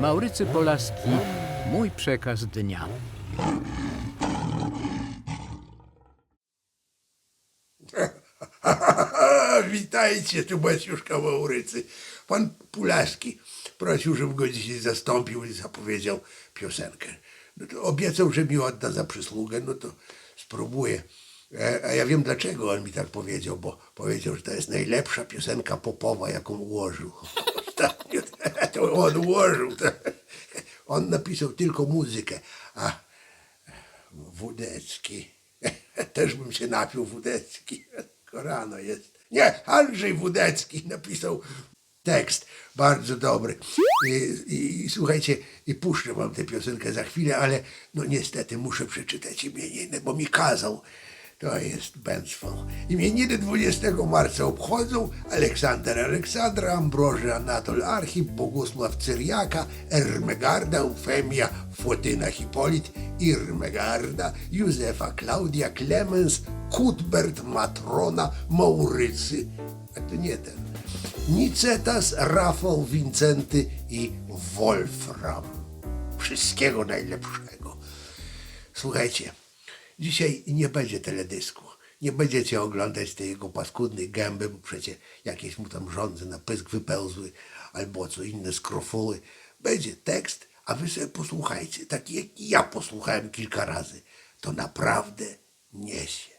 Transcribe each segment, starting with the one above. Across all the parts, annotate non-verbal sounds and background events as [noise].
Maurycy Polaski, mój przekaz dnia. [laughs] Witajcie, tu Maciuszka Maurycy. Pan Pulaski prosił, żebym go dzisiaj zastąpił i zapowiedział piosenkę. No to obiecał, że mi odda za przysługę, no to spróbuję. E, A ja wiem dlaczego on mi tak powiedział, bo powiedział, że to jest najlepsza piosenka popowa, jaką ułożył. [laughs] Ostatnio [laughs] to on ułożył. To. On napisał tylko muzykę, a Wódecki. [laughs] Też bym się napił Wódecki. [laughs] Korano jest. Nie, Andrzej Wódecki napisał tekst bardzo dobry. I, i, i słuchajcie, i puszczę wam tę piosenkę za chwilę, ale no niestety muszę przeczytać imieniny, bo mi kazał. To jest Bensfall. Imieniny 20 marca obchodzą Aleksander Aleksandra, Ambroży Anatol Archip, Bogusław Cyriaka, Ermegarda, Eufemia, Fotyna Hipolit, Irmegarda, Józefa Klaudia, Klemens, Cuthbert, Matrona, Maurycy. A to nie ten. Nicetas, Rafał, Wincenty i Wolfram. Wszystkiego najlepszego. Słuchajcie, dzisiaj nie będzie teledysku. Nie będziecie oglądać tej jego paskudnej gęby, bo przecie jakieś mu tam żądze na pysk wypełzły, albo co inne skrofuły. Będzie tekst, a wy sobie posłuchajcie, taki jak ja posłuchałem kilka razy. To naprawdę niesie.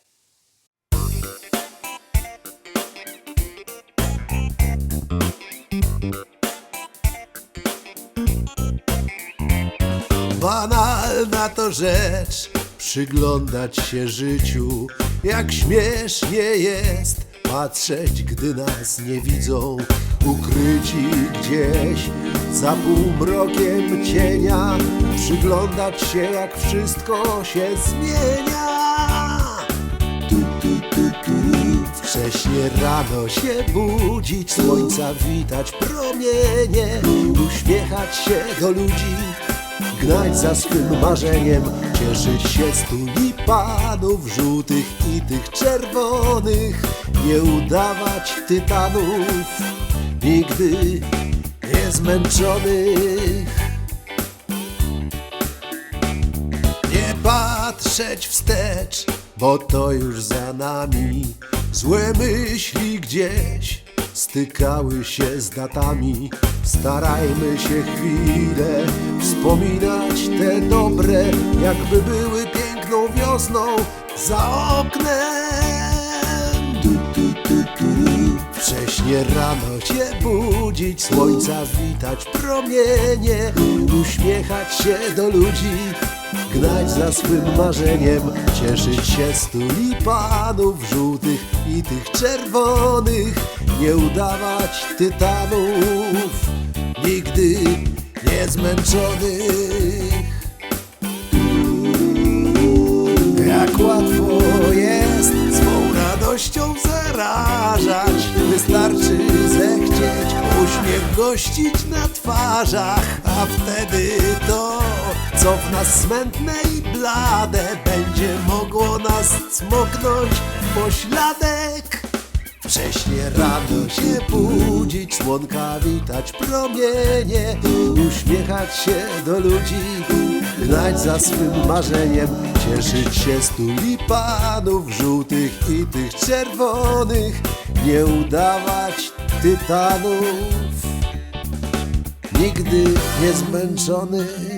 Banalna to rzecz, przyglądać się życiu, jak śmiesznie jest patrzeć, gdy nas nie widzą, ukryci gdzieś za półmrokiem cienia, przyglądać się, jak wszystko się zmienia. Wcześnie rano się budzić, słońca witać promienie, uśmiechać się do ludzi, gnać za swym marzeniem, cieszyć się z tulipanów żółtych i tych czerwonych, nie udawać tytanów, nigdy nie zmęczonych. Nie patrzeć wstecz, bo to już za nami. Złe myśli gdzieś stykały się z datami. Starajmy się chwilę wspominać te dobre, jakby były piękną wiosną za oknem. Du, du, du, du. Wcześnie rano się budzić, słońca witać promienie, uśmiechać się do ludzi, gnać za swym marzeniem, cieszyć się z tulipanów żółtych i tych czerwonych, nie udawać tytanów, nigdy nie uśmiech gościć na twarzach A wtedy to, co w nas smętne i blade Będzie mogło nas cmoknąć w pośladek. Wcześnie rano się budzić, słonka witać promienie, uśmiechać się do ludzi, gnać za swym marzeniem, cieszyć się z tulipanów żółtych i tych czerwonych, nie udawać tytanów, nigdy nie zmęczonych.